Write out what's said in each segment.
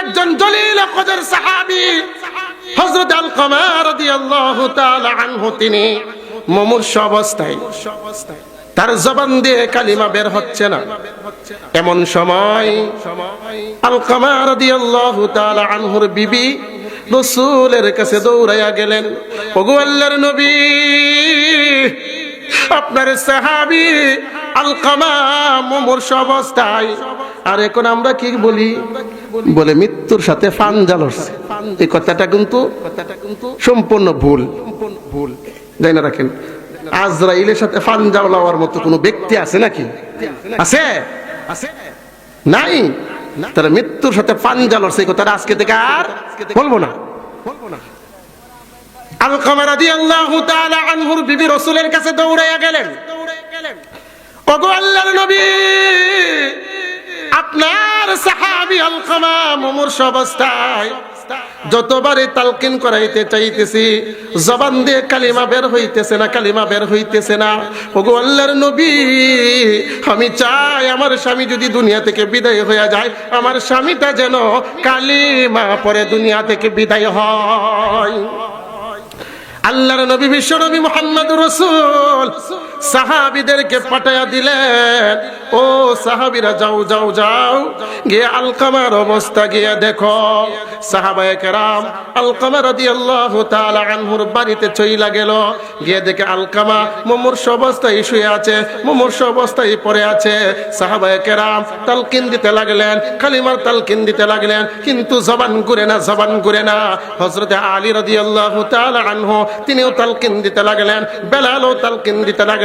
একজন জলিল কদর সাহাবী, হযরত আলকামা রাদিয়াল্লাহু তাআলা আনহু, তিনি মুমূর্ষ অবস্থায় তার জবান দিয়ে কালিমা বের হচ্ছে না। এমন সময় আলকামা রাদিয়াল্লাহু তাআলা আনহুর বিবি রসুলের কাছে দৌড়াইয়া গেলেন, ওগো আল্লাহর নবী, আপনার সাহাবি আলকামা মুমূর্ষ অবস্থায়, আর এখন আমরা কি বলি? বলে? মৃত্যুর সাথে ফান জালছে এই কথাটা কিন্তু সম্পূর্ণ ভুল। ভুল। যাই না রাখেন আজরাইলের সাথে ফান জাওলাওয়ার মতো কোনো ব্যক্তি আছে নাকি? আছে? আছে। নাই? তাহলে মৃত্যুর সাথে ফান জালর সেই কথাটা আজকে থেকে আর বলব না। আলকামা রাদিয়াল্লাহু তাআলা আনহুর বিবি রাসূলের কাছে দৌড়াইয়া গেলেন। ওগো আল্লাহর নবী আপনার সাহাবী আলকামা মুমূর্ষ অবস্থায় যতবারে তালকিন করাইতে চাইতেছি, জবান দিয়ে কালিমা বের হইতেছে না, কালিমা বের হইতেছে না। ওগো আল্লাহর নবী, আমি চাই আমার স্বামী যদি দুনিয়া থেকে বিদায় হয়ে যায়, আমার স্বামীটা যেন কালিমা পরে দুনিয়া থেকে বিদায় হয়। আল্লাহর নবী, বিশ্ব নবী মোহাম্মদ রসুল। সাহাবিদেরকে পাঠাইয়া দিলেন। ও সাহাবিরা, যাও যাও যাও। গিয়ে আলকামার অবস্থা গিয়ে দেখো। সাহাবায়ে কেরাম আলকামা রাদিয়াল্লাহু তাআলা আনহুর বাড়িতে চইলা গেল। গিয়ে দেখে আলকামা মুমূর্ষ অবস্থায় শুয়ে আছে, মুমূর্ষ অবস্থায় পড়ে আছে। সাহাবায়ে কেরাম তালকিন দিতে লাগলেন, কালিমার তালকিন দিতে লাগলেন, কিন্তু জবান ঘুরে না, জবান ঘুরে না। হযরতে আলী রাদিয়াল্লাহু তাআলা আনহু তিনিও তালকিন দিতে লাগলেন, বেলালও তালকিন দিতে লাগলেন।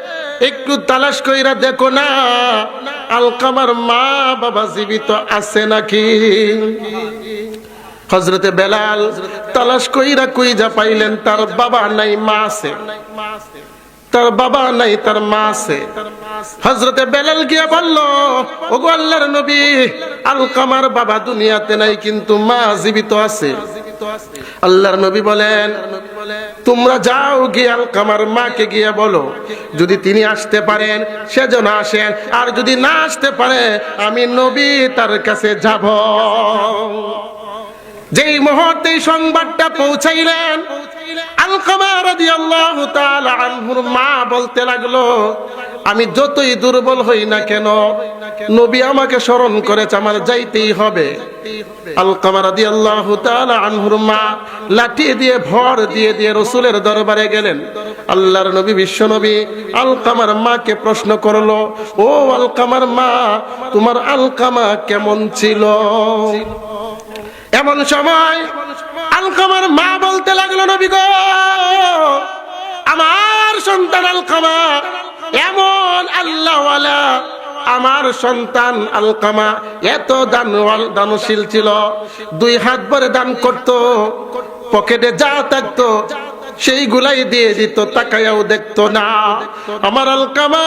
একটু তালাশ কইরা দেখো না আলকামার মা বাবা জীবিত আছে নাকি? হজরতে বেলাল তালাশ কইরা কইজা পাইলেন, তার বাবা নাই, মা আছে। তার বাবা নাই, তার মা আছে। হজরতে বেলাল গিয়া বলল, ওগো আল্লাহর নবী আলকামার বাবা দুনিয়াতে নাই, কিন্তু মা জীবিত আছে। আল্লাহর নবী বলেন তোমরা যাও গিয়ে আলকামার মাকে গিয়ে বলো যদি তিনি আসতে পারেন সেজন্য আসেন আর যদি না আসতে পারে আমি নবী তার কাছে যাব। যেই মুহূর্তে সংবাদটা পৌঁছাইলেন মা বলতে লাগল আমি যতই দুর্বল হই না কেন নবী আমাকে স্মরণ করেছে, আমার যাইতেই হবে। তাআলা আনহুর মা লাঠি দিয়ে ভর দিয়ে দিয়ে রসুলের দরবারে গেলেন। আল্লাহর নবী, বিশ্ব নবী আলকামার মাকে প্রশ্ন করল, ও আলকামার মা, তোমার আলকামা কেমন ছিল? এমন সময় আলকামার মা বলতে লাগল, নবী গো, আমার সন্তান আলকামা এমন আল্লাহওয়ালা আমার সন্তান আলকামা এত দানওয়াল দানশীল ছিল। দুই হাত ভরে দান করত, পকেটে যা থাকতো, সেইগুলাই দিয়ে দিত, তাকায়াও দেখতো না। আমার আলকামা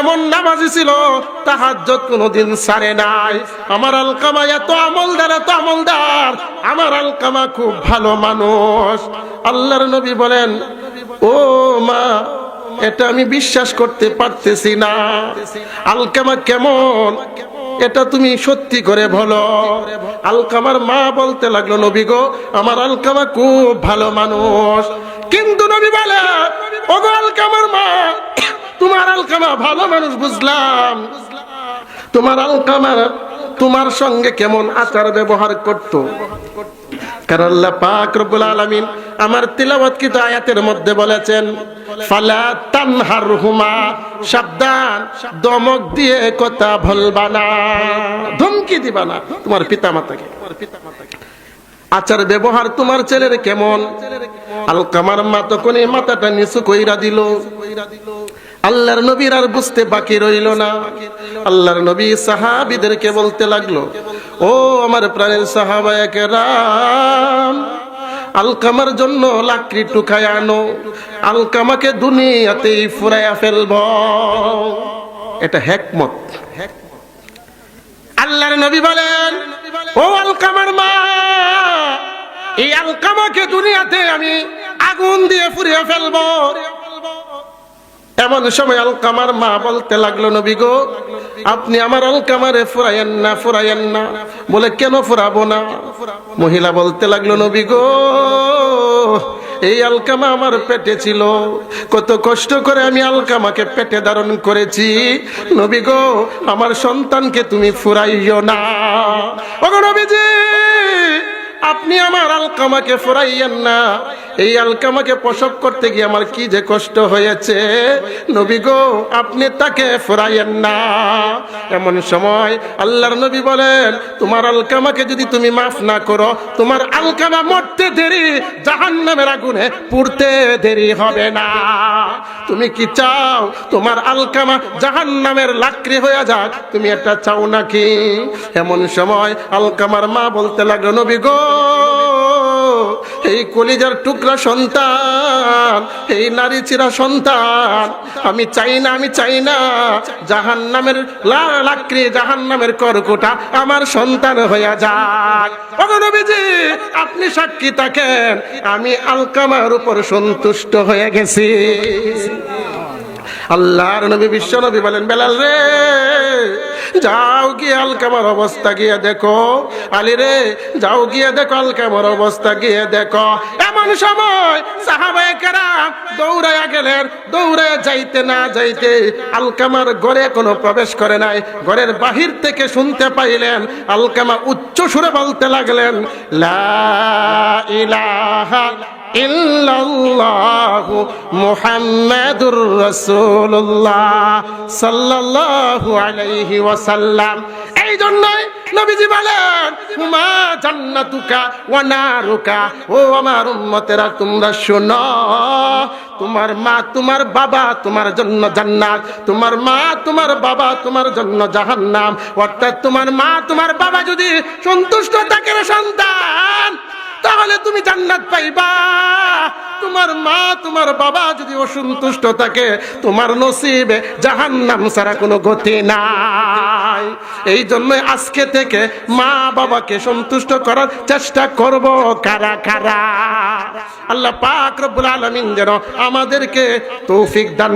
এমন নামাজি ছিল তাহাজ্জত কোনোদিন সারে নাই। আমার আলকামা এত আমলদার এত আমলদার, আমার আলকামা খুব ভালো মানুষ। আল্লাহর নবী বলেন, ও মা এটা আমি বিশ্বাস করতে পারতেছি না। আলকামা কেমন? এটা তুমি সত্যি করে বলো। আলকামার মা বলতে লাগল, নবী গো, আমার আলকামা খুব ভালো মানুষ। কিন্তু নবী বলে ও গো আলকামার মা, তোমার আলকামা ভালো মানুষ বুঝলাম। তোমার আলকামার তোমার সঙ্গে কেমন আচার ব্যবহার করতো? কারণ আল্লাহ পাক রব্বুল আলামিন আমার তিলাওয়াতকৃত আয়াতের মধ্যে বলেছেন ধমকি দিবা না, তোমার আচার ব্যবহার তোমার ছেলের কেমন? আলকামার মা তখন মাথাটা নিচু কইরা দিল। আল্লাহর নবীর আর বুঝতে বাকি রইল না। আল্লাহর নবী সাহাবিদেরকে বলতে লাগল, ও আমার প্রাণের সাহাবায়াকে রাম আলকামার জন্য লাকড়ি টুকায় আনো। আলকামাকে দুনিয়াতেই ফুরাইয়া ফেলব। এটা হেকমত। আল্লাহর নবী বলেন, ও আলকামার মা, এই আলকামাকে দুনিয়াতে আমি আগুন দিয়ে ফুরিয়ে ফেলব। এমন সময় আলকামার মা বলতে লাগল, নবী গো, আপনি আমার আলকামারে ফুরাইয়েন না ফুরাইয়েন না। বলে, কেন ফুরাবো না? মহিলা বলতে লাগল, নবী গো, এই আলকামা আমার পেটে ছিল। কত কষ্ট করে আমি আলকামাকে পেটে ধারণ করেছি। নবী গো, আমার সন্তানকে তুমি ফুরাইও না। ওগো নবীজি আপনি আমার আলকামাকে ফুরাইয়েন না। এই আলকামাকে প্রসব করতে গিয়ে আমার কি যে কষ্ট হয়েছে। নবী গো, আপনি তাকে ফুরাইয়েন না। এমন সময় আল্লাহর নবী বলেন, তোমার আলকামাকে যদি তুমি মাফ না করো, তোমার আলকামা মরতে দেরি জাহান নামের আগুনে পুড়তে দেরি হবে না। তুমি কি চাও তোমার আলকামা জাহান নামের লাকড়ি হয়ে যাক? তুমি এটা চাও নাকি? এমন সময় আলকামার মা বলতে লাগল, নবী গো এই কলিজার টুকরা সন্তান, এই নারী চিরা সন্তান, আমি চাই না, আমি চাই না জাহান নামের লাকড়ি জাহান নামের করকোটা আমার সন্তান হইয়া যাক। ওগো আপনি সাক্ষী থাকেন, আমি আলকামার উপর সন্তুষ্ট হয়ে গেছি। আল্লাহর নবী, বিশ্ব নবী বলেন, বেলাল রে, যাও গিয়ে আলকামার অবস্থা গিয়ে দেখো। আলী রে, যাও গিয়ে দেখো আলকামার অবস্থা গিয়ে দেখো। এমন সময় সাহাবায়ে কেরাম গেলেন। দৌড়াইয়া যাইতে না যাইতে আলকামার ঘরে কোনো প্রবেশ করে নাই। ঘরের বাহির থেকে শুনতে পাইলেন আলকামা উচ্চ সুরে বলতে লাগলেন, লা ইলাহা ইল্লাল্লাহু মুহাম্মাদুর রাসূলুল্লাহ সাল্লাল্লাহু আলাইহি ওয়াসাল্লাম। এই জন্যই নবীজি বলেন, মা জান্নাতুকা ওয়া নারুকা, ও আমার উম্মতেরা, তোমরা শোনো, তোমার মা তোমার বাবা তোমার জন্য জান্নাত, তোমার মা তোমার বাবা তোমার জন্য জাহান্নাম। অর্থাৎ তোমার মা তোমার বাবা যদি সন্তুষ্ট থাকে সন্তান তাহলে তুমি জান্নাত পাইবা। তোমার মা, তোমার বাবা যদি অসন্তুষ্ট থাকে, তোমার নসিবে জাহান্নাম ছাড়া কোনো গতি নাই। এই জন্য আজকে থেকে মা বাবাকে সন্তুষ্ট করার চেষ্টা করব কারা কারা। আল্লাহ পাক রব্বুল আলামিন যেন আমাদেরকে তৌফিক দান